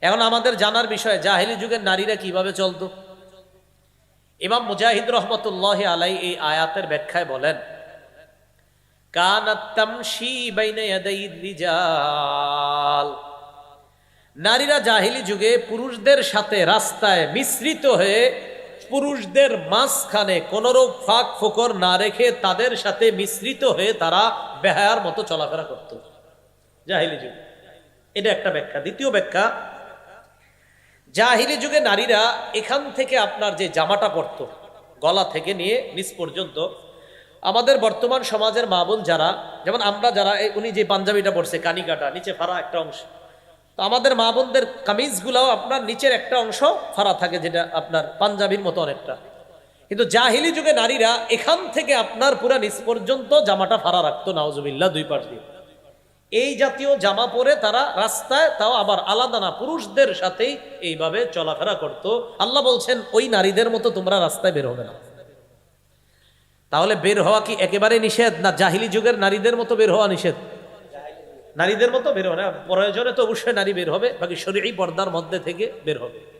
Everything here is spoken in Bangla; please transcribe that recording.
এখন আমাদের জানার বিষয়, জাহিলি যুগের নারীরা কীভাবে চলতো? ইমাম মুজাহিদ রহমতুল্লাহ আলাই এই আয়াতের ব্যাখ্যায় বলেন নারীরা জাহিলি যুগে পুরুষদের সাথে রাস্তায় মিশ্রিত হয়ে পুরুষদের মাঝখানে কোনরূপ ফাঁক ফোকর না রেখে তাদের সাথে মিশ্রিত হয়ে তারা বেহায়ার মতো চলাফেরা করত। জাহিলি যুগ। এটা একটা ব্যাখ্যা। দ্বিতীয় ব্যাখ্যা জাহিলি যুগে নারীরা এখান থেকে আপনার যে জামাটা পরতো, গলা থেকে নিয়ে নিচ পর্যন্ত, আমাদের বর্তমান সমাজের মা বোন যারা, যেমন আমরা যারা উনি যে পাঞ্জাবিটা পরছে কানিকাটা নিচে ফাড়া একটা অংশ, তো আমাদের মা বোনদের কামিজগুলাও আপনার নিচের একটা অংশ ফাড়া থাকে যেটা আপনার পাঞ্জাবির মতো অনেকটা। কিন্তু জাহিলি যুগে নারীরা এখান থেকে আপনার পুরা নিচ পর্যন্ত জামাটা ফাড়া রাখতো নাওজুবিল্লাহ দুই পাশ দিয়ে। এই জাতীয় জামা পরে তারা রাস্তায়, তাও আবার আলাদা না, পুরুষদের সাথেই এইভাবে চলাফেরা করত। আল্লাহ বলছেন, ওই নারীদের মতো তোমরা রাস্তায় বের হবে না। তাহলে বের হওয়া কি একেবারে নিষেধ, না জাহিলি যুগের নারীদের মতো বের হওয়া নিষেধ? নারীদের মতো বের হবে না, প্রয়োজনে তো অবশ্যই নারী বের হবে, বাকি শরীর এই পর্দার মধ্যে থেকে বের হবে।